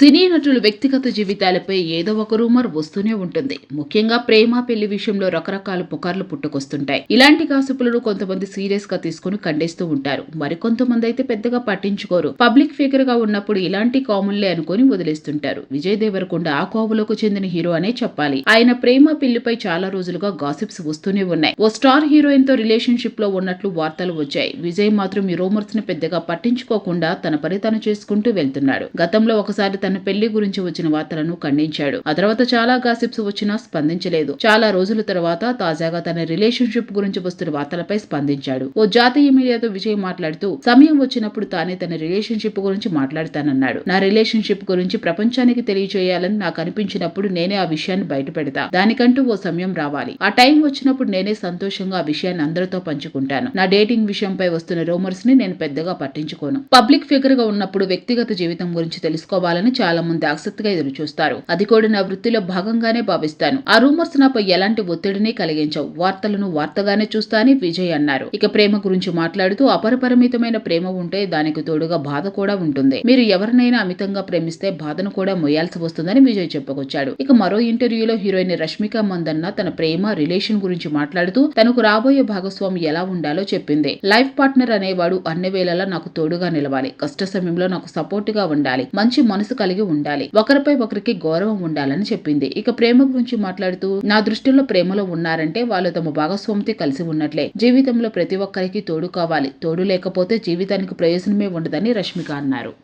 సినీ నటుల వ్యక్తిగత జీవితాలపై ఏదో ఒక రూమర్ వస్తూనే ఉంటుంది. ముఖ్యంగా ప్రేమ పెళ్ళి విషయంలో రకరకాల పుకార్లు పుట్టుకొస్తుంటాయి. ఇలాంటి కాసుపులను కొంతమంది సీరియస్గా తీసుకుని ఖండిస్తూ ఉంటారు. మరికొంతమంది అయితే పెద్దగా పట్టించుకోరు. పబ్లిక్ ఫిగర్గా ఉన్నప్పుడు ఇలాంటి కామన్లే అనుకుని వదిలేస్తుంటారు. విజయ్ దేవరకొండ ఆ కోవలోకి చెందిన హీరో అనే చెప్పాలి. ఆయన ప్రేమ పెళ్ళిపై చాలా రోజులుగా గాసిప్స్ వస్తూనే ఉన్నాయి. ఓ స్టార్ హీరోయిన్తో రిలేషన్షిప్లో ఉన్నట్లు వార్తలు వచ్చాయి. విజయ్ మాత్రం ఈ రూమర్స్ని పెద్దగా పట్టించుకోకుండా తన పని తను చేసుకుంటూ వెళ్తున్నాడు. గతంలో ఒకసారి తన పెళ్ళి గురించి వచ్చిన వార్తలను ఖండించాడు. ఆ తర్వాత చాలా గాసిప్స్ వచ్చినా స్పందించలేదు. చాలా రోజుల తర్వాత తాజాగా తన రిలేషన్షిప్ గురించి వస్తున్న వార్తలపై స్పందించాడు. ఓ జాతీయ మీడియాతో విజయ్ మాట్లాడుతూ సమయం వచ్చినప్పుడు తానే తన రిలేషన్షిప్ గురించి మాట్లాడతానన్నాడు. నా రిలేషన్షిప్ గురించి ప్రపంచానికి తెలియజేయాలని నాకు అనిపించినప్పుడు నేనే ఆ విషయాన్ని బయటపెడతా. దానికంటూ ఓ సమయం రావాలి. ఆ టైం వచ్చినప్పుడు నేనే సంతోషంగా ఆ విషయాన్ని అందరితో పంచుకుంటాను. నా డేటింగ్ విషయంపై వస్తున్న రూమర్స్ని నేను పెద్దగా పట్టించుకోను. పబ్లిక్ ఫిగర్గా ఉన్నప్పుడు వ్యక్తిగత జీవితం గురించి తెలుసుకోవాలని చాలా మంది ఆసక్తిగా ఎదురు చూస్తారు అది కూడా నా వృత్తిలో భాగంగానే భావిస్తాను. ఆ రూమర్స్ నాపై ఎలాంటి ఒత్తిడిని కలిగించవు. వార్తలను వార్తగానే చూస్తా అని విజయ్ అన్నారు. ఇక ప్రేమ గురించి మాట్లాడుతూ అపరిపరిమితమైన ప్రేమ ఉంటే దానికి తోడుగా బాధ కూడా ఉంటుంది. మీరు ఎవరినైనా అమితంగా ప్రేమిస్తే బాధను కూడా మొయ్యాల్సి వస్తుందని విజయ్ చెప్పుకొచ్చాడు. ఇక మరో ఇంటర్వ్యూలో హీరోయిన్ రష్మిక మందన్న తన ప్రేమ రిలేషన్ గురించి మాట్లాడుతూ తనకు రాబోయే భాగస్వామి ఎలా ఉండాలో చెప్పింది. లైఫ్ పార్ట్నర్ అనేవాడు అన్ని వేళలా నాకు తోడుగా నిలవాలి. కష్ట సమయంలో నాకు సపోర్ట్గా ఉండాలి. మంచి మనసు కలిగి ఉండాలి. ఒకరిపై ఒకరికి గౌరవం ఉండాలని చెప్పింది. ఇక ప్రేమ గురించి మాట్లాడుతూ నా దృష్టిలో ప్రేమలో ఉన్నారంటే వాళ్ళు తమ భాగస్వామితో కలిసి ఉన్నట్లే. జీవితంలో ప్రతి ఒక్కరికి తోడు కావాలి. తోడు లేకపోతే జీవితానికి ప్రయోజనమే ఉండదని రష్మిక అన్నారు.